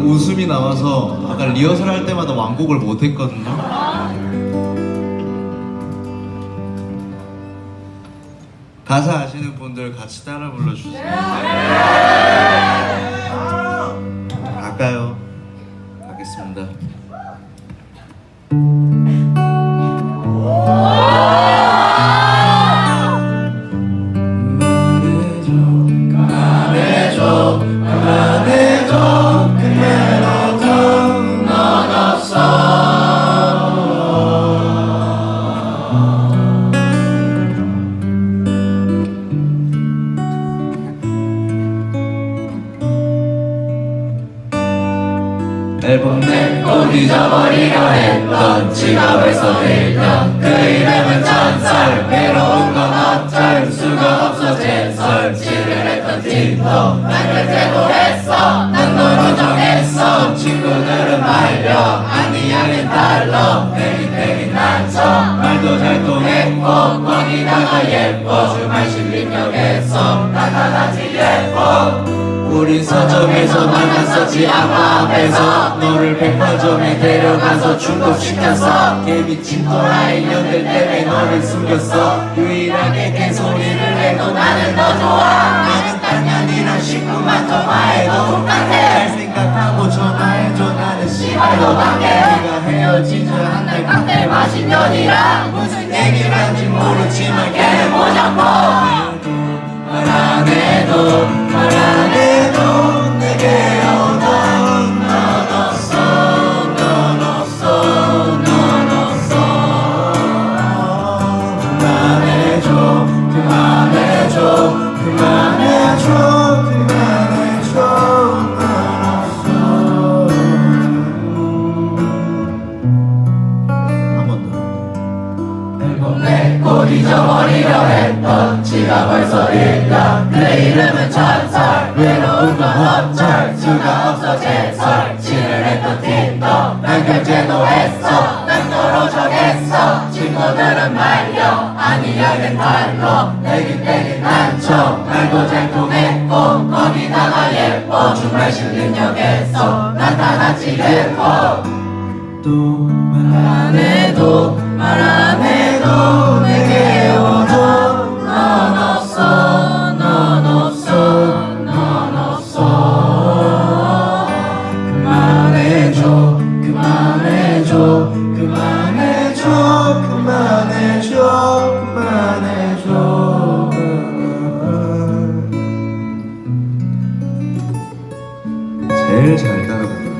웃음이 나와서 아까 리허설 할 때마다 완곡을 못 했거든요. 가사 아시는 분들 같이 따라 불러주세요. 갈까요? 가겠습니다. 앨범 내꽃 잊어버리려 했던 벌써 1년 그 이름은 전설. 외로운 건 어쩔 수가 없어. 재설치를 했던 틴도 난 그때도 했어. 난 너로 정했어. 친구들은 말려. 아니야 는 달러. 땡이 땡이 난쳐. 말도 잘 통했고 거기다가 예뻐. 주말 실림역에서 나타나지 예뻐 우린 서점에서 만났었지 아빠 앞에서. 너를 백화점에 데려가서 중독시켰어 개미친 또라이 년들 때문에 너를 숨겼어. 유일하게 개소리를 해도 나는 너 좋아. 나는 당연히랑 식구만 통화해도 똑같아. 잘 생각하고 전화해줘 나는 씨발도 당해. 네가 헤어지자 한날 카페 마신 년이랑 무슨 얘기를 한지 모르지만 걔는 내꽃 잊어버리려 했던 지가 벌써 1년 내 이름은 전설. 외로운 건 어쩔 수가 없어 재설치를 했던 틴도 난 결제도 했어. 난 정했어. 친구들은 말려. 아니야 는 달러 내긴 내긴 난쳐 말도 잘 통했고 거기다가 예뻐. 주말 실린 역에서 나타났지 예뻐. 또 말 안 해도 말안 내게 제일 잘 따라붙는